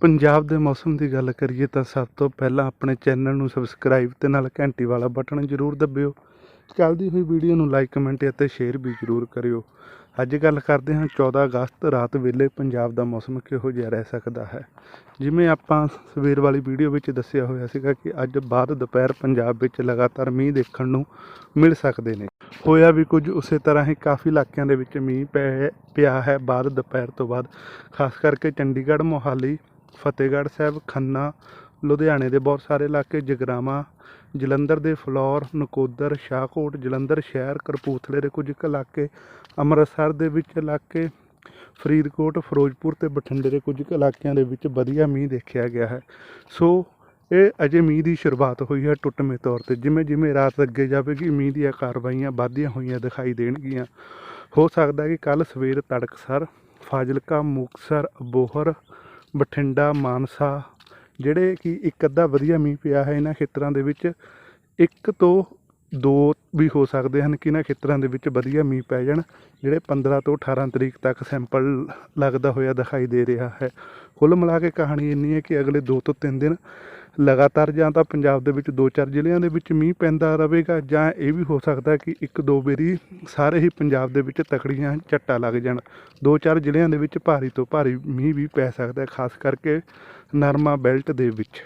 ਪੰਜਾਬ ਦੇ ਮੌਸਮ ਦੀ ਗੱਲ ਕਰੀਏ ਤਾਂ ਸਭ ਤੋਂ ਪਹਿਲਾਂ ਆਪਣੇ ਚੈਨਲ ਨੂੰ ਸਬਸਕ੍ਰਾਈਬ ਤੇ ਨਾਲ ਘੰਟੀ ਵਾਲਾ ਬਟਨ ਜ਼ਰੂਰ ਦਬਿਓ। ਚੱਲਦੀ ਹੋਈ ਵੀਡੀਓ ਨੂੰ ਲਾਈਕ, ਕਮੈਂਟ ਅਤੇ ਸ਼ੇਅਰ ਵੀ ਜ਼ਰੂਰ ਕਰਿਓ। ਅੱਜ ਗੱਲ ਕਰਦੇ ਹਾਂ 14 ਅਗਸਤ, ਰਾਤ ਵੇਲੇ ਪੰਜਾਬ ਦਾ ਮੌਸਮ ਕਿਹੋ ਜਿਹਾ ਰਹਿ ਸਕਦਾ ਹੈ? ਜਿਵੇਂ ਆਪਾਂ ਸਵੇਰ ਵਾਲੀ ਵੀਡੀਓ ਵਿੱਚ ਦੱਸਿਆ ਹੋਇਆ ਸੀਗਾ ਕਿ ਅੱਜ ਬਾਅਦ ਦੁਪਹਿਰ ਪੰਜਾਬ ਵਿੱਚ ਲਗਾਤਾਰ ਮੀਂਹ ਦੇਖਣ ਨੂੰ ਮਿਲ ਸਕਦੇ ਨੇ। ਹੋਇਆ ਵੀ ਕੁਝ, ਉਸੇ ਤਰ੍ਹਾਂ ਹੀ ਕਾਫੀ ਇਲਾਕਿਆਂ ਦੇ ਵਿੱਚ ਮੀਂਹ ਪੈ, ਪਿਆ ਹੈ। ਬਾਅਦ ਦੁਪਹਿਰ ਤੋਂ ਬਾਅਦ, ਖਾਸ ਕਰਕੇ ਚੰਡੀਗੜ੍ਹ, ਮੋਹਾਲੀ ਫਤਿਹਗੜ੍ਹ ਸਾਹਿਬ, ਖੰਨਾ, ਲੁਧਿਆਣੇ ਦੇ ਬਹੁਤ ਸਾਰੇ ਇਲਾਕੇ, ਜਗਰਾਵਾਂ, ਜਲੰਧਰ ਦੇ ਫਲੌਰ, ਨਕੋਦਰ, ਸ਼ਾਹਕੋਟ, ਜਲੰਧਰ ਸ਼ਹਿਰ ਕਰਪੂਥਲੇ ਦੇ ਕੁਝ ਕੁ ਇਲਾਕੇ, ਅੰਮ੍ਰਿਤਸਰ ਦੇ ਵਿੱਚ ਇਲਾਕੇ, ਫਰੀਦਕੋਟ, ਫਿਰੋਜ਼ਪੁਰ ਤੇ ਬਠਿੰਡੇ ਦੇ ਕੁਝ ਕੁ ਇਲਾਕਿਆਂ ਦੇ ਵਿੱਚ ਵਧੀਆ ਮੀਂਹ ਦੇਖਿਆ ਗਿਆ ਹੈ। ਸੋ, ਇਹ ਅਜੇ ਮੀਂਹ ਦੀ ਸ਼ੁਰੂਆਤ ਹੋਈ ਹੈ ਟੁੱਟਵੇਂ ਤੌਰ ਤੇ। ਜਿਵੇਂ ਜਿਵੇਂ ਰਾਤ ਅੱਗੇ ਜਾਵੇਗੀ, ਮੀਂਹ ਦੀਆਂ ਕਾਰਵਾਈਆਂ ਵੱਧਦੀਆਂ ਹੋਈਆਂ ਦਿਖਾਈ ਦੇਣਗੀਆਂ। ਹੋ ਸਕਦਾ ਕਿ ਕੱਲ ਸਵੇਰ ਤੜਕਸਰ, ਫਾਜ਼ਿਲਕਾ, ਮੁਕਤਸਰ ਅਬੋਹਰ ਬਠਿੰਡਾ, ਮਾਨਸਾ, ਜਿਹੜੇ ਕਿ ਇੱਕ ਅੱਧਾ ਵਧੀਆ ਮੀਂਹ ਪਿਆ ਹੈ, ਇਹਨਾਂ ਖੇਤਰਾਂ ਦੇ ਵਿੱਚ ਇੱਕ ਤੋਂ ਦੋ ਵੀ ਹੋ ਸਕਦੇ ਹਨ ਕਿ ਇਹਨਾਂ ਖੇਤਰਾਂ ਦੇ ਵਿੱਚ ਵਧੀਆ ਮੀਂਹ ਪੈ ਜਾਣ, ਜਿਹੜੇ 15 ਤੋਂ 18 ਤਰੀਕ ਤੱਕ ਸੈਂਪਲ ਲੱਗਦਾ ਹੋਇਆ ਦਿਖਾਈ ਦੇ ਰਿਹਾ ਹੈ। ਕੁੱਲ ਮਿਲਾ ਕੇ ਕਹਾਣੀ ਇੰਨੀ ਹੈ ਕਿ ਅਗਲੇ 2 ਤੋਂ 3 ਦਿਨ ਲਗਾਤਾਰ ਜਾਂ ਤਾਂ ਪੰਜਾਬ ਦੇ ਵਿੱਚ ਦੋ ਚਾਰ ਜ਼ਿਲ੍ਹਿਆਂ ਦੇ ਵਿੱਚ ਮੀਂਹ ਪੈਂਦਾ ਰਹੇਗਾ ਜਾਂ ਇਹ ਵੀ ਹੋ ਸਕਦਾ ਕਿ ਇੱਕ ਦੋ ਵਾਰੀ ਸਾਰੇ ਹੀ ਪੰਜਾਬ ਦੇ ਵਿੱਚ ਤਕੜੀਆਂ ਝੱਟਾ ਲੱਗ ਜਾਣ। ਦੋ ਚਾਰ ਜ਼ਿਲ੍ਹਿਆਂ ਦੇ ਵਿੱਚ ਭਾਰੀ ਤੋਂ ਭਾਰੀ ਮੀਂਹ ਵੀ ਪੈ ਸਕਦਾ ਖਾਸ ਕਰਕੇ ਨਰਮਾ ਬੈਲਟ ਦੇ ਵਿੱਚ।